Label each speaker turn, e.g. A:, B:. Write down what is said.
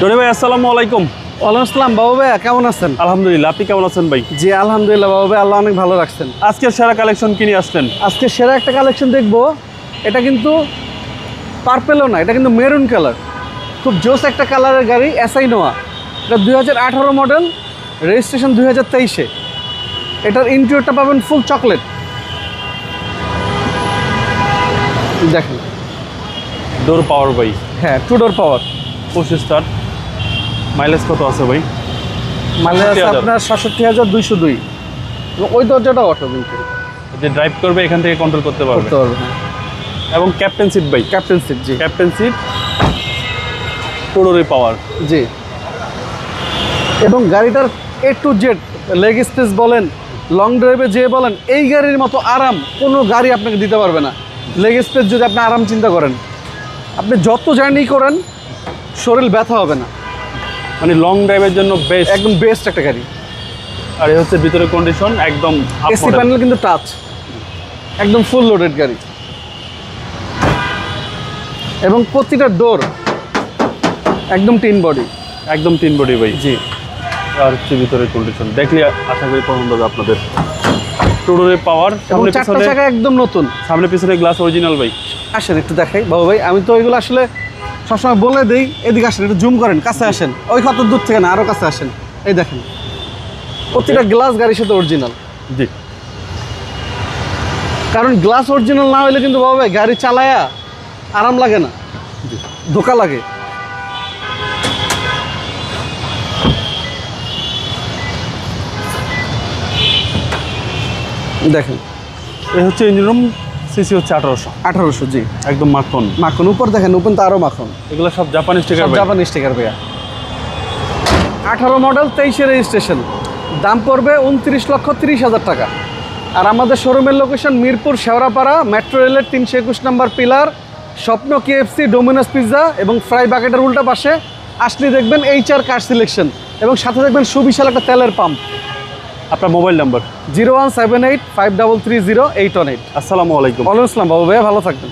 A: Johnny ভাই আসসালামু আলাইকুম।
B: ওয়ালাইকুম আসসালাম। বাবু ভাইয়া কেমন আছেন?
A: আলহামদুলিল্লাহ আপনি কেমন আছেন ভাই?
B: জি আলহামদুলিল্লাহ বাবু ভাই আল্লাহ অনেক ভালো রাখছেন।
A: আজকের সেরা কালেকশন কিনে আসলেন?
B: আজকে সেরা একটা কালেকশন দেখব। এটা কিন্তু পার্পেলও না এটা কিন্তু মেরুন কালার খুব জোস একটা কালারের গাড়ি এসআই নোয়া এটা দুই হাজার আঠারো মডেল রেজিস্ট্রেশন দুই হাজার তেইশে। এটার ইন্টেরিয়রটা পাবেন ফুল চকলেট দেখেন।
A: ডোর পাওয়ার ভাই।
B: হ্যাঁ টু ডোর পাওয়ার
A: পঁচিশ স্টার মাইলেজ কত আছে ভাই?
B: আছে আপনার সাতষট্টি হাজার দুইশো দুই। এবং ওই দরজাটা অটো কিন্তু।
A: যে ড্রাইভ করবে এখান থেকে কন্ট্রোল করতে পারবে।
B: করতে পারবে হ্যাঁ।
A: এবং ক্যাপ্টেন সিট ভাই।
B: ক্যাপ্টেন সিট জি।
A: ক্যাপ্টেন সিট টোডোরে পাওয়ার
B: জি। এবং গাড়িটার A to Z leg space বলেন লং ড্রাইভে যে বলেন এই গাড়ির মতো আরাম কোনো গাড়ি আপনাকে দিতে পারবে না। লেগ স্পেস যদি আপনি আরাম চিন্তা করেন আপনি যত জার্নি করেন শরীর ব্যথা হবে না।
A: মানে লং ড্রাইভের জন্য বেস্ট
B: একদম বেস্ট একটা গাড়ি।
A: আর এই হচ্ছে ভিতরে কন্ডিশন একদম
B: এসি প্যানেল কিন্তু টাচ একদম ফুল লোডেড গাড়ি। এবং প্রতিটা ডোর একদম টিন বডি
A: একদম টিন বডি ভাই।
B: জি।
A: আর হচ্ছে ভিতরে কন্ডিশন দেখলে আশা করি পছন্দ হবে আপনাদের। টোডোরে পাওয়ার সামনে
B: চারটা
A: পিছনে
B: চাকা একদম নতুন।
A: সামনে পিছনে গ্লাস অরিজিনাল ভাই।
B: আসেন একটু দেখাই। বাবু ভাই আমি তো এগুলো আসলে সবসময় বলে দিই এদিকে আসেন একটু জুম করেন কাছে আসেন। ওই কত দূর থেকে না আরও কাছে আসেন। এই দেখেন। প্রতিটা গ্লাস গাড়ির সাথে অরিজিনাল
A: জি।
B: কারণ গ্লাস অরিজিনাল না হলে কিন্তু বাবু গাড়ি চালায়া আরাম লাগে না। ধোকা লাগে। দেখেন।
A: এই হচ্ছে ইঞ্জিন রুম সিসি হচ্ছে আঠারোশো।
B: আঠারোশো জি।
A: একদম মাখন।
B: মাখন। উপর দেখেন উপর তো আরও মাখন।
A: এগুলো সব জাপানি স্টিকার
B: জাপানি স্টিকার ভাইয়া। আঠারো মডেল তেইশে রেজিস্ট্রেশন দাম পড়বে উনত্রিশ লক্ষ তিরিশ হাজার টাকা। আর আমাদের শোরুমের লোকেশন মিরপুর শেওড়াপাড়া মেট্রো রেলের তিনশো একুশ নম্বর পিলার স্বপ্ন কেএফসি ডোমিনোস পিৎজা এবং ফ্রাই বাকেটের উল্টা পাশে। আসলে দেখবেন এইচ আর কার সিলেকশন এবং সাথে দেখবেন সুবিশাল একটা তেলের পাম্প
A: আপনার mobile number?
B: Zero one seven eight five double three zero eight one eight.
A: আসসালামু আলাইকুম।
B: ওয়ালাইকুম আসসালাম বাবু ভাইয়া ভালো থাকবেন।